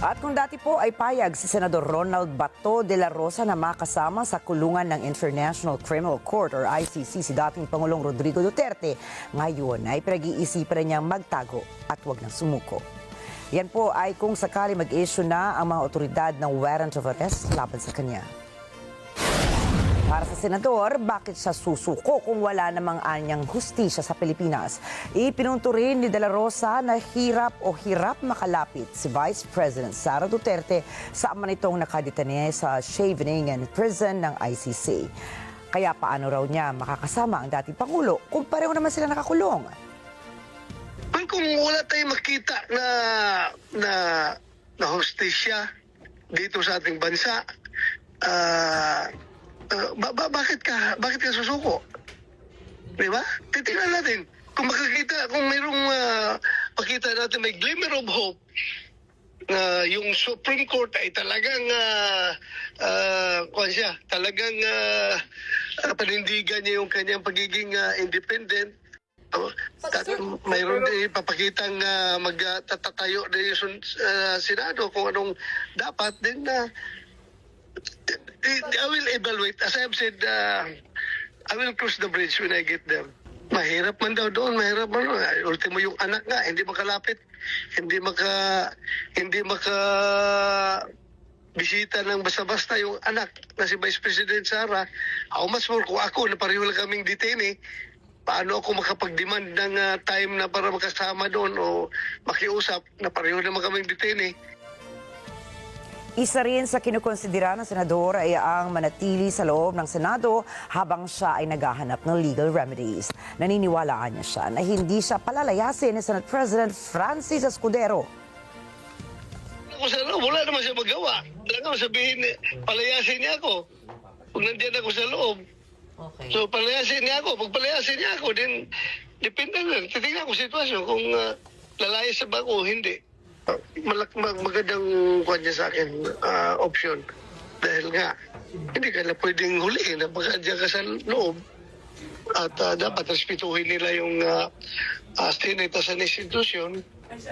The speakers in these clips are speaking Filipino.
At kung dati po ay payag si Senador Ronald Bato de la Rosa na makasama sa kulungan ng International Criminal Court or ICC si dating Pangulong Rodrigo Duterte, ngayon ay pinag-iisipan na niyang magtago at huwag nang sumuko. Yan po ay kung sakali mag-issue na ang mga otoridad ng warrant of arrest laban sa kanya. Senador, bakit siya susuko kung wala namang anyang hustisya sa Pilipinas? Ipinunto rin ni De La Rosa na hirap o hirap makalapit si Vice President Sara Duterte sa ama nitong nakadetene sa Scheveningen Prison ng ICC. Kaya paano raw niya makakasama ang dating Pangulo kung pareho naman sila nakakulong? Ay, kung wala tayong makita na na na hostisya dito sa ating bansa, ah, ba- ba- bakit ka bakit ka susuko? 'Di ba? Titingnan natin kung makakita kung mayroong ah, makita natin may glimmer of hope na yung Supreme Court ay talagang uh, uh, siya, talagang uh, uh, panindigan niya yung kanyang pagiging ah, independent at mayroon din ipapakitang uh, magtatayo din yung uh, Senado kung anong dapat din na I will evaluate. As I've said, uh, I will cross the bridge when I get there. Mahirap man daw doon, mahirap man Ultimo yung anak nga, hindi makalapit, hindi maka, hindi maka bisita ng basta-basta yung anak na si Vice President Sara. How much more kung ako na pareho lang kaming detainee, paano ako makapag-demand ng ah, time na para makasama doon o makiusap na pareho naman kaming detainee. Isa rin sa kinukonsidera ng senador ay ang manatili sa loob ng Senado habang siya ay naghahanap ng legal remedies. Naniniwalaan niya siya na hindi siya palalayasin ni Senate President Francis Escudero. Wala naman siya magawa. Wala naman sabihin, palayasin niya ako. Kung nandiyan ako sa loob. Okay. So, palayasin niya ako. Pag palayasin niya ako, then, depende lang. Titingnan ko sitwasyon kung uh, lalayas sa ba ako o hindi. Uh, malak mag magandang kuha niya sa akin, ah, option. Dahil nga, hindi ka na pwedeng huliin na baka ka sa loob. At ah, dapat respetuhin nila yung uh, uh, Senate as.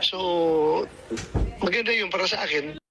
So, maganda yun para sa akin.